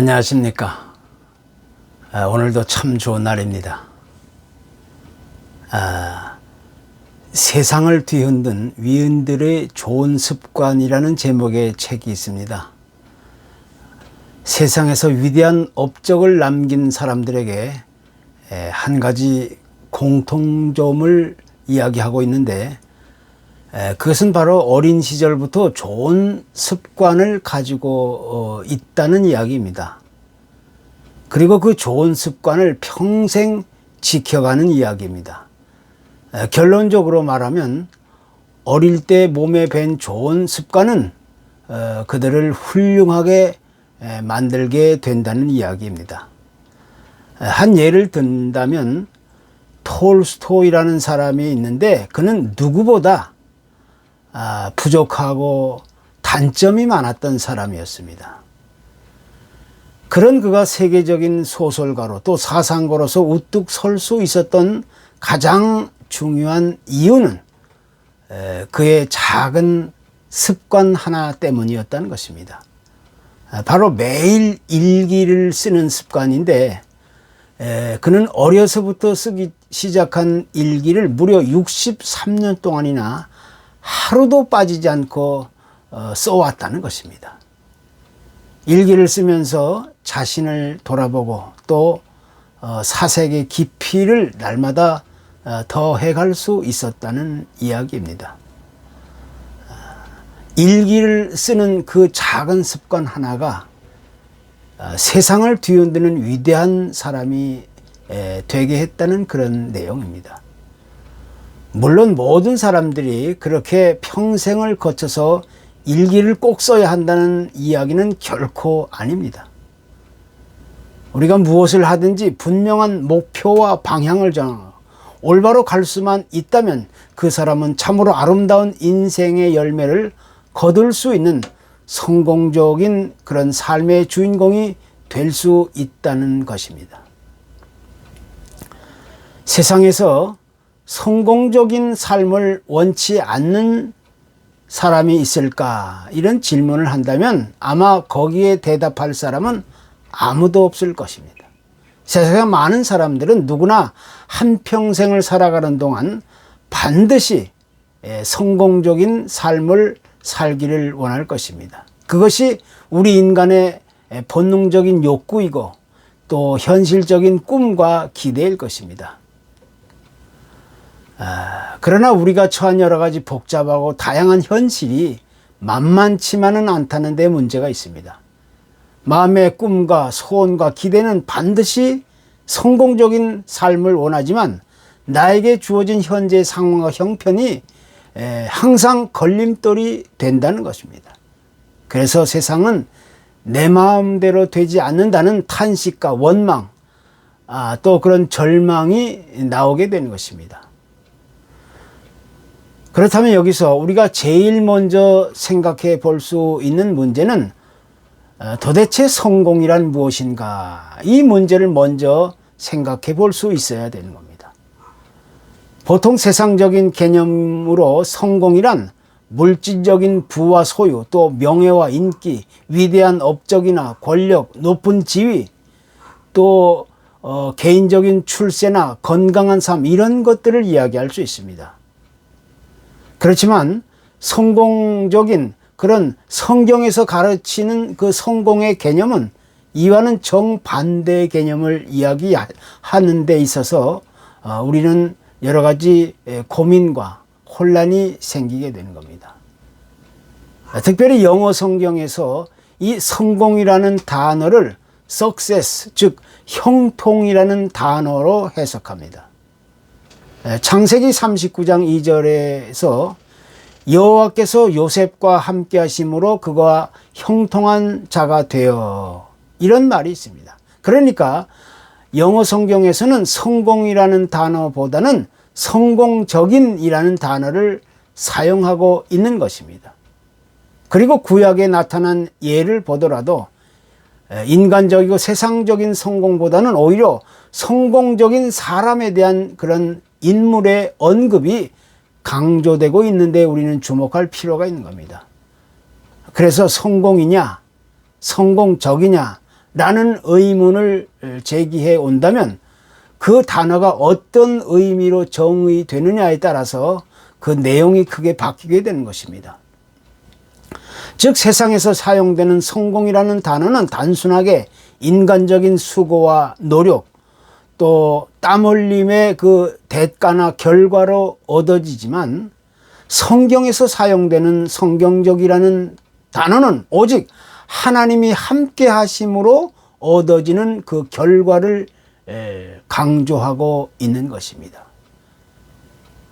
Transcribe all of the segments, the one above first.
안녕하십니까. 아, 오늘도 참 좋은 날입니다. 아, 세상을 뒤흔든 위인들의 좋은 습관이라는 제목의 책이 있습니다. 세상에서 위대한 업적을 남긴 사람들에게 에, 한 가지 공통점을 이야기하고 있는데 에, 그것은 바로 어린 시절부터 좋은 습관을 가지고 어, 있다는 이야기입니다. 그리고 그 좋은 습관을 평생 지켜가는 이야기입니다. 에, 결론적으로 말하면 어릴 때 몸에 밴 좋은 습관은 어, 그들을 훌륭하게 에, 만들게 된다는 이야기입니다. 에, 한 예를 든다면 톨스토이라는 사람이 있는데 그는 누구보다 아, 부족하고 단점이 많았던 사람이었습니다. 그런 그가 세계적인 소설가로 또 사상가로서 우뚝 설 수 있었던 가장 중요한 이유는 에, 그의 작은 습관 하나 때문이었다는 것입니다. 아, 바로 매일 일기를 쓰는 습관인데 에, 그는 어려서부터 쓰기 시작한 일기를 무려 63년 동안이나 하루도 빠지지 않고 어, 써왔다는 것입니다. 일기를 쓰면서 자신을 돌아보고 또 어, 사색의 깊이를 날마다 어, 더 해갈 수 있었다는 이야기입니다. 일기를 쓰는 그 작은 습관 하나가 세상을 뒤흔드는 위대한 사람이 되게 했다는 그런 내용입니다. 물론 모든 사람들이 그렇게 평생을 거쳐서 일기를 꼭 써야 한다는 이야기는 결코 아닙니다. 우리가 무엇을 하든지 분명한 목표와 방향을 정하고 올바로 갈 수만 있다면 그 사람은 참으로 아름다운 인생의 열매를 거둘 수 있는 성공적인 그런 삶의 주인공이 될 수 있다는 것입니다. 세상에서 성공적인 삶을 원치 않는 사람이 있을까? 이런 질문을 한다면 아마 거기에 대답할 사람은 아무도 없을 것입니다. 세상에 많은 사람들은 누구나 한평생을 살아가는 동안 반드시 예, 성공적인 삶을 살기를 원할 것입니다. 그것이 우리 인간의 본능적인 욕구이고 또 현실적인 꿈과 기대일 것입니다. 아, 그러나 우리가 처한 여러 가지 복잡하고 다양한 현실이 만만치만은 않다는 데 문제가 있습니다. 마음의 꿈과 소원과 기대는 반드시 성공적인 삶을 원하지만 나에게 주어진 현재 상황과 형편이 항상 걸림돌이 된다는 것입니다. 그래서 세상은 내 마음대로 되지 않는다는 탄식과 원망, 아, 또 그런 절망이 나오게 되는 것입니다. 그렇다면 여기서 우리가 제일 먼저 생각해 볼 수 있는 문제는 어, 도대체 성공이란 무엇인가? 이 문제를 먼저 생각해 볼 수 있어야 되는 겁니다. 보통 세상적인 개념으로 성공이란 물질적인 부와 소유, 또 명예와 인기, 위대한 업적이나 권력, 높은 지위, 또 어, 개인적인 출세나 건강한 삶 이런 것들을 이야기할 수 있습니다. 그렇지만 성공적인 그런 성경에서 가르치는 그 성공의 개념은 이와는 정반대의 개념을 이야기하는 데 있어서 어, 우리는 여러 가지 고민과 혼란이 생기게 되는 겁니다. 특별히 영어 성경에서 이 성공이라는 단어를 success, 즉 형통이라는 단어로 해석합니다. 창세기 39장 2절에서 여호와께서 요셉과 함께 하심으로 그가 형통한 자가 되어 이런 말이 있습니다. 그러니까 영어 성경에서는 성공이라는 단어보다는 성공적인이라는 단어를 사용하고 있는 것입니다. 그리고 구약에 나타난 예를 보더라도 인간적이고 세상적인 성공보다는 오히려 성공적인 사람에 대한 그런 인물의 언급이 강조되고 있는데 우리는 주목할 필요가 있는 겁니다. 그래서 성공이냐, 성공적이냐, 라는 의문을 제기해 온다면 그 단어가 어떤 의미로 정의되느냐에 따라서 그 내용이 크게 바뀌게 되는 것입니다. 즉 세상에서 사용되는 성공이라는 단어는 단순하게 인간적인 수고와 노력 또 땀 흘림의 그 대가나 결과로 얻어지지만 성경에서 사용되는 성경적이라는 단어는 오직 하나님이 함께 하심으로 얻어지는 그 결과를 강조하고 있는 것입니다.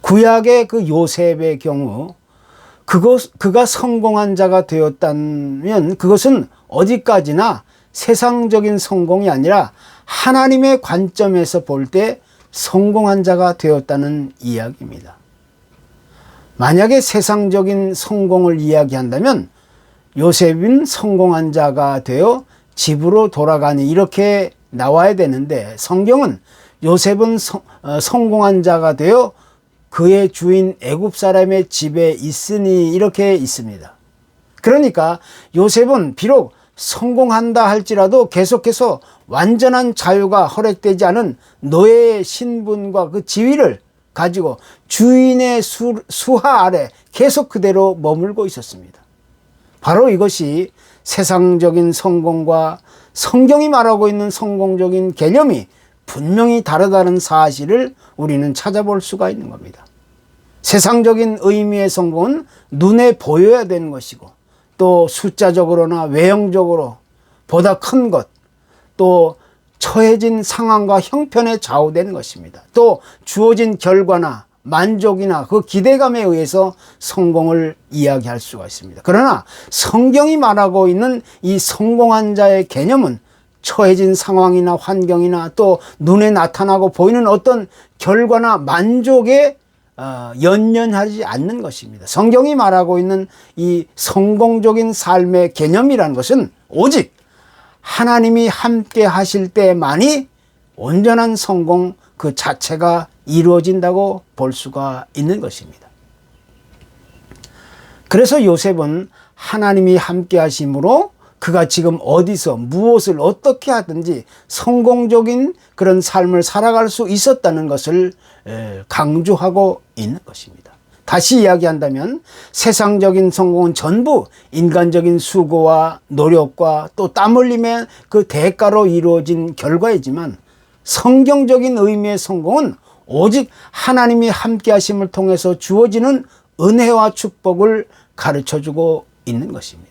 구약의 그 요셉의 경우 그것 그가 성공한 자가 되었다면 그것은 어디까지나 세상적인 성공이 아니라 하나님의 관점에서 볼 때 성공한 자가 되었다는 이야기입니다. 만약에 세상적인 성공을 이야기한다면 요셉은 성공한 자가 되어 집으로 돌아가니 이렇게 나와야 되는데 성경은 요셉은 성, 어, 성공한 자가 되어 그의 주인 애굽 사람의 집에 있으니 이렇게 있습니다. 그러니까 요셉은 비록 성공한다 할지라도 계속해서 완전한 자유가 허락되지 않은 노예의 신분과 그 지위를 가지고 주인의 수, 수하 아래 계속 그대로 머물고 있었습니다. 바로 이것이 세상적인 성공과 성경이 말하고 있는 성공적인 개념이 분명히 다르다는 사실을 우리는 찾아볼 수가 있는 겁니다. 세상적인 의미의 성공은 눈에 보여야 되는 것이고 또 숫자적으로나 외형적으로 보다 큰 것, 또 처해진 상황과 형편에 좌우되는 것입니다. 또 주어진 결과나 만족이나 그 기대감에 의해서 성공을 이야기할 수가 있습니다. 그러나 성경이 말하고 있는 이 성공한 자의 개념은 처해진 상황이나 환경이나 또 눈에 나타나고 보이는 어떤 결과나 만족에 어, 연연하지 않는 것입니다. 성경이 말하고 있는 이 성공적인 삶의 개념이라는 것은 오직 하나님이 함께 하실 때만이 온전한 성공 그 자체가 이루어진다고 볼 수가 있는 것입니다. 그래서 요셉은 하나님이 함께 하심으로 그가 지금 어디서 무엇을 어떻게 하든지 성공적인 그런 삶을 살아갈 수 있었다는 것을 강조하고 있는 것입니다. 다시 이야기한다면 세상적인 성공은 전부 인간적인 수고와 노력과 또 땀 흘림의 그 대가로 이루어진 결과이지만 성경적인 의미의 성공은 오직 하나님이 함께 하심을 통해서 주어지는 은혜와 축복을 가르쳐 주고 있는 것입니다.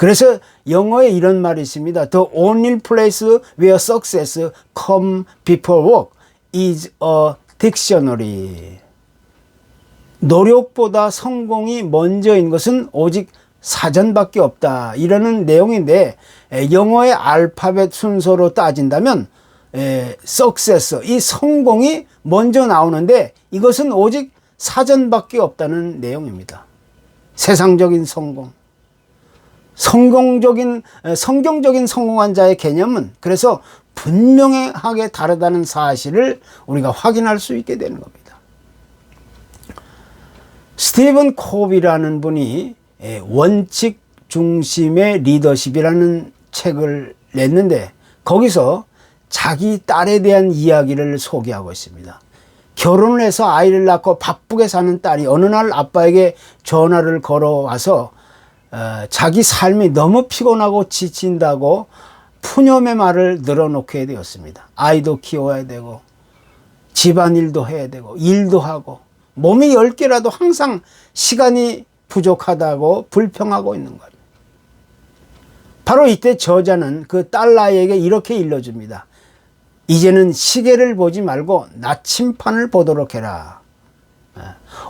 그래서 영어에 이런 말이 있습니다. The only place where success come before work is a dictionary. 노력보다 성공이 먼저인 것은 오직 사전밖에 없다. 이러는 내용인데 영어의 알파벳 순서로 따진다면 에, success, 이 성공이 먼저 나오는데 이것은 오직 사전밖에 없다는 내용입니다. 세상적인 성공. 성공적인, 성경적인 성공한 자의 개념은 그래서 분명하게 다르다는 사실을 우리가 확인할 수 있게 되는 겁니다. 스티븐 콥이라는 분이 원칙 중심의 리더십이라는 책을 냈는데 거기서 자기 딸에 대한 이야기를 소개하고 있습니다. 결혼을 해서 아이를 낳고 바쁘게 사는 딸이 어느 날 아빠에게 전화를 걸어와서 어, 자기 삶이 너무 피곤하고 지친다고 푸념의 말을 늘어놓게 되었습니다. 아이도 키워야 되고 집안일도 해야 되고 일도 하고 몸이 열 개라도 항상 시간이 부족하다고 불평하고 있는 거예요. 바로 이때 저자는 그 딸아이에게 이렇게 일러줍니다. 이제는 시계를 보지 말고 나침판을 보도록 해라.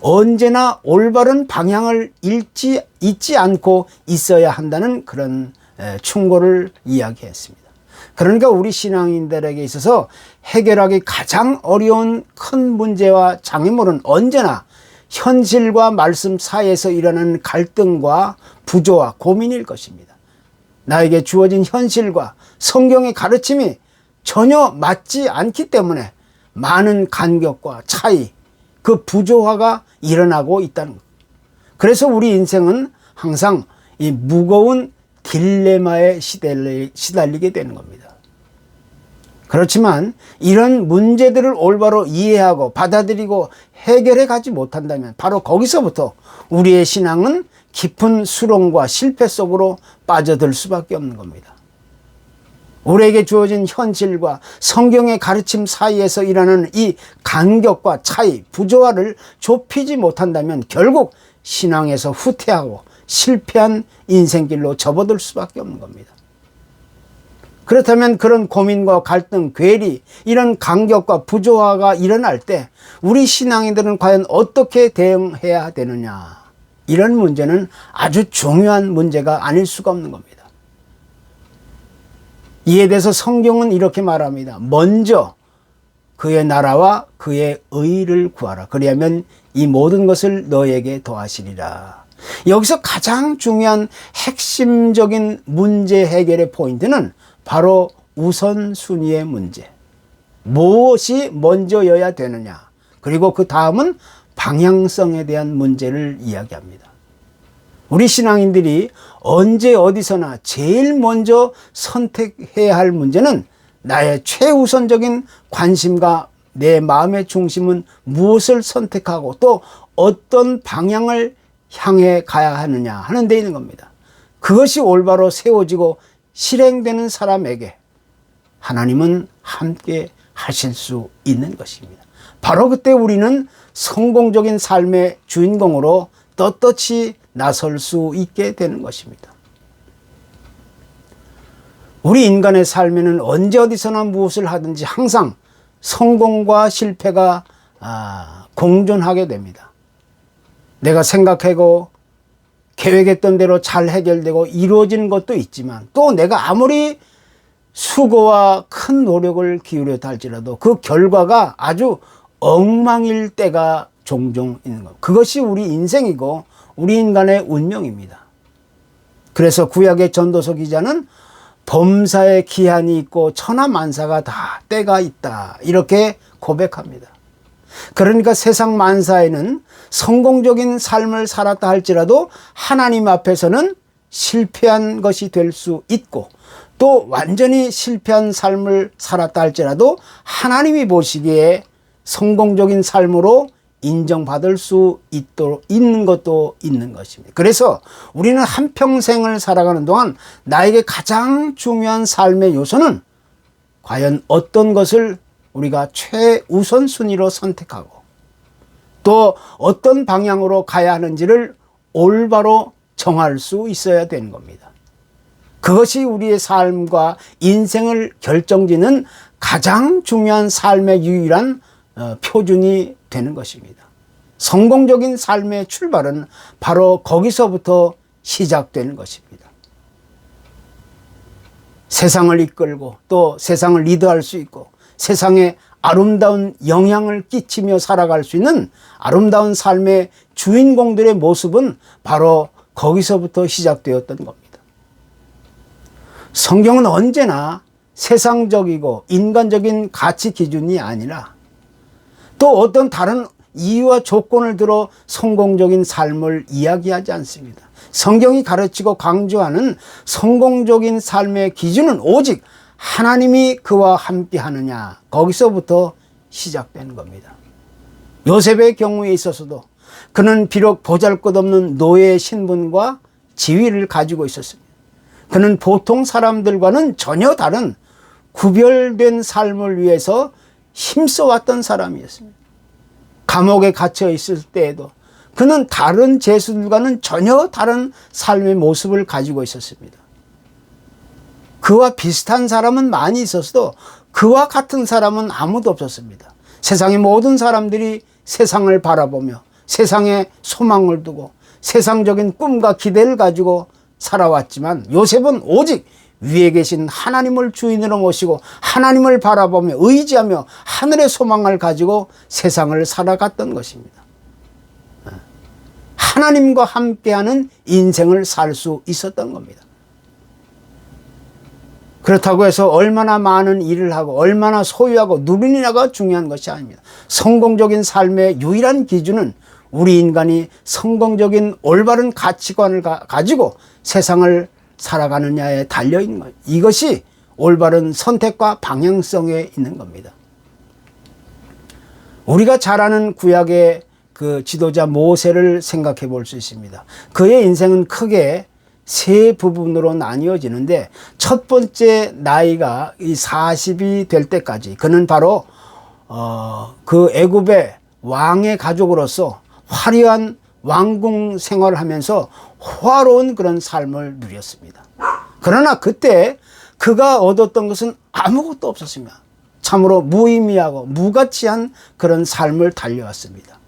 예. 언제나 올바른 방향을 잃지, 잊지 않고 있어야 한다는 그런 예, 충고를 이야기했습니다. 그러니까 우리 신앙인들에게 있어서 해결하기 가장 어려운 큰 문제와 장애물은 언제나 현실과 말씀 사이에서 일어나는 갈등과 부조와 고민일 것입니다. 나에게 주어진 현실과 성경의 가르침이 전혀 맞지 않기 때문에 많은 간격과 차이, 그 부조화가 일어나고 있다는 것. 그래서 우리 인생은 항상 이 무거운 딜레마에 시달리, 시달리게 되는 겁니다. 그렇지만 이런 문제들을 올바로 이해하고 받아들이고 해결해 가지 못한다면 바로 거기서부터 우리의 신앙은 깊은 수렁과 실패 속으로 빠져들 수밖에 없는 겁니다. 우리에게 주어진 현실과 성경의 가르침 사이에서 일하는 이 간격과 차이, 부조화를 좁히지 못한다면 결국 신앙에서 후퇴하고 실패한 인생길로 접어들 수밖에 없는 겁니다. 그렇다면 그런 고민과 갈등, 괴리, 이런 간격과 부조화가 일어날 때 우리 신앙인들은 과연 어떻게 대응해야 되느냐. 이런 문제는 아주 중요한 문제가 아닐 수가 없는 겁니다. 이에 대해서 성경은 이렇게 말합니다. 먼저 그의 나라와 그의 의를 구하라. 그리하면 이 모든 것을 너에게 더하시리라. 여기서 가장 중요한 핵심적인 문제 해결의 포인트는 바로 우선순위의 문제. 무엇이 먼저여야 되느냐. 그리고 그 다음은 방향성에 대한 문제를 이야기합니다. 우리 신앙인들이 언제 어디서나 제일 먼저 선택해야 할 문제는 나의 최우선적인 관심과 내 마음의 중심은 무엇을 선택하고 또 어떤 방향을 향해 가야 하느냐 하는 데 있는 겁니다. 그것이 올바로 세워지고 실행되는 사람에게 하나님은 함께 하실 수 있는 것입니다. 바로 그때 우리는 성공적인 삶의 주인공으로 떳떳이 나설 수 있게 되는 것입니다. 우리 인간의 삶에는 언제 어디서나 무엇을 하든지 항상 성공과 실패가 아, 공존하게 됩니다. 내가 생각하고 계획했던 대로 잘 해결되고 이루어지는 것도 있지만 또 내가 아무리 수고와 큰 노력을 기울여 할지라도 그 결과가 아주 엉망일 때가 종종 있는 것. 그것이 우리 인생이고 우리 인간의 운명입니다. 그래서 구약의 전도서 기자는 범사의 기한이 있고 천하만사가 다 때가 있다. 이렇게 고백합니다. 그러니까 세상 만사에는 성공적인 삶을 살았다 할지라도 하나님 앞에서는 실패한 것이 될 수 있고 또 완전히 실패한 삶을 살았다 할지라도 하나님이 보시기에 성공적인 삶으로 인정받을 수 있도록 있는 것도 있는 것입니다. 그래서 우리는 한 평생을 살아가는 동안 나에게 가장 중요한 삶의 요소는 과연 어떤 것을 우리가 최우선 순위로 선택하고 또 어떤 방향으로 가야 하는지를 올바로 정할 수 있어야 되는 겁니다. 그것이 우리의 삶과 인생을 결정짓는 가장 중요한 삶의 유일한 어, 표준이 되는 것입니다. 성공적인 삶의 출발은 바로 거기서부터 시작되는 것입니다. 세상을 이끌고 또 세상을 리드할 수 있고 세상에 아름다운 영향을 끼치며 살아갈 수 있는 아름다운 삶의 주인공들의 모습은 바로 거기서부터 시작되었던 겁니다. 성경은 언제나 세상적이고 인간적인 가치 기준이 아니라 또 어떤 다른 이유와 조건을 들어 성공적인 삶을 이야기하지 않습니다. 성경이 가르치고 강조하는 성공적인 삶의 기준은 오직 하나님이 그와 함께 하느냐. 거기서부터 시작되는 겁니다. 요셉의 경우에 있어서도 그는 비록 보잘 것 없는 노예 신분과 지위를 가지고 있었습니다. 그는 보통 사람들과는 전혀 다른 구별된 삶을 위해서 힘써왔던 사람이었습니다. 감옥에 갇혀 있을 때에도 그는 다른 죄수들과는 전혀 다른 삶의 모습을 가지고 있었습니다. 그와 비슷한 사람은 많이 있었어도 그와 같은 사람은 아무도 없었습니다. 세상의 모든 사람들이 세상을 바라보며 세상에 소망을 두고 세상적인 꿈과 기대를 가지고 살아왔지만 요셉은 오직 위에 계신 하나님을 주인으로 모시고 하나님을 바라보며 의지하며 하늘의 소망을 가지고 세상을 살아갔던 것입니다. 하나님과 함께하는 인생을 살 수 있었던 겁니다. 그렇다고 해서 얼마나 많은 일을 하고 얼마나 소유하고 누리느냐가 중요한 것이 아닙니다. 성공적인 삶의 유일한 기준은 우리 인간이 성공적인 올바른 가치관을 가, 지고 세상을 살아가느냐에 달려 있는 거예요. 이것이 올바른 선택과 방향성에 있는 겁니다. 우리가 잘 아는 구약의 그 지도자 모세를 생각해 볼 수 있습니다. 그의 인생은 크게 세 부분으로 나뉘어지는데 첫 번째 나이가 이 40이 될 때까지 그는 바로 어, 그 애굽의 왕의 가족으로서 화려한 왕궁 생활을 하면서 호화로운 그런 삶을 누렸습니다. 그러나 그때 그가 얻었던 것은 아무것도 없었습니다. 참으로 무의미하고 무가치한 그런 삶을 달려왔습니다.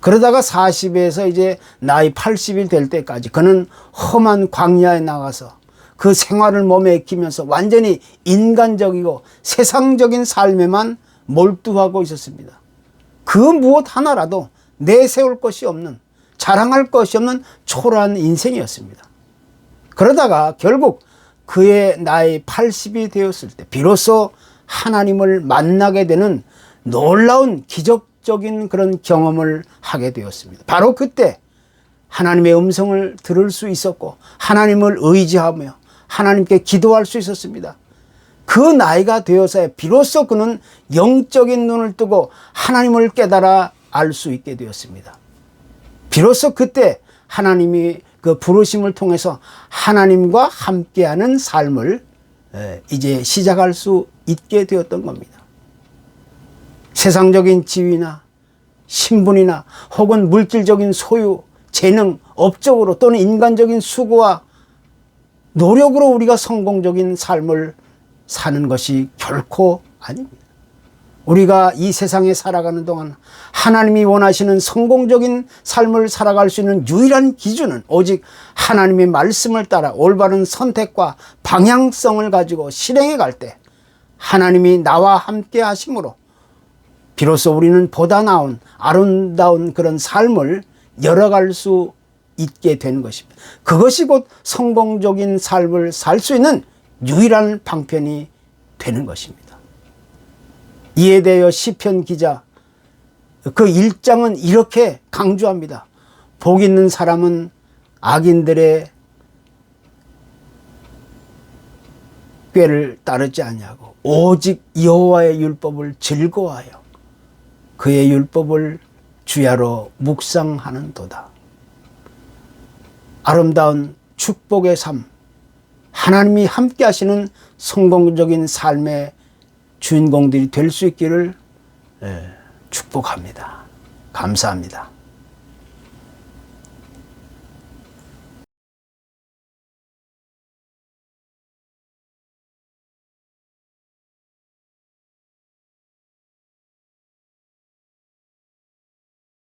그러다가 40에서 이제 나이 80이 될 때까지 그는 험한 광야에 나가서 그 생활을 몸에 익히면서 완전히 인간적이고 세상적인 삶에만 몰두하고 있었습니다. 그 무엇 하나라도 내세울 것이 없는 자랑할 것이 없는 초라한 인생이었습니다. 그러다가 결국 그의 나이 80이 되었을 때 비로소 하나님을 만나게 되는 놀라운 기적적인 그런 경험을 하게 되었습니다. 바로 그때 하나님의 음성을 들을 수 있었고 하나님을 의지하며 하나님께 기도할 수 있었습니다. 그 나이가 되어서 비로소 그는 영적인 눈을 뜨고 하나님을 깨달아 알 수 있게 되었습니다. 비로소 그때 하나님이 그 부르심을 통해서 하나님과 함께하는 삶을 에, 이제 시작할 수 있게 되었던 겁니다. 세상적인 지위나 신분이나 혹은 물질적인 소유, 재능, 업적으로 또는 인간적인 수고와 노력으로 우리가 성공적인 삶을 사는 것이 결코 아닙니다. 우리가 이 세상에 살아가는 동안 하나님이 원하시는 성공적인 삶을 살아갈 수 있는 유일한 기준은 오직 하나님의 말씀을 따라 올바른 선택과 방향성을 가지고 실행해 갈 때 하나님이 나와 함께 하심으로 비로소 우리는 보다 나은 아름다운 그런 삶을 열어갈 수 있게 되는 것입니다. 그것이 곧 성공적인 삶을 살 수 있는 유일한 방편이 되는 것입니다. 이에 대하여 시편 기자 그 일장은 이렇게 강조합니다. 복 있는 사람은 악인들의 꾀를 따르지 아니하고 오직 여호와의 율법을 즐거워하여 그의 율법을 주야로 묵상하는도다. 아름다운 축복의 삶, 하나님이 함께 하시는 성공적인 삶의 주인공들이 될 수 있기를 예, 축복합니다. 감사합니다.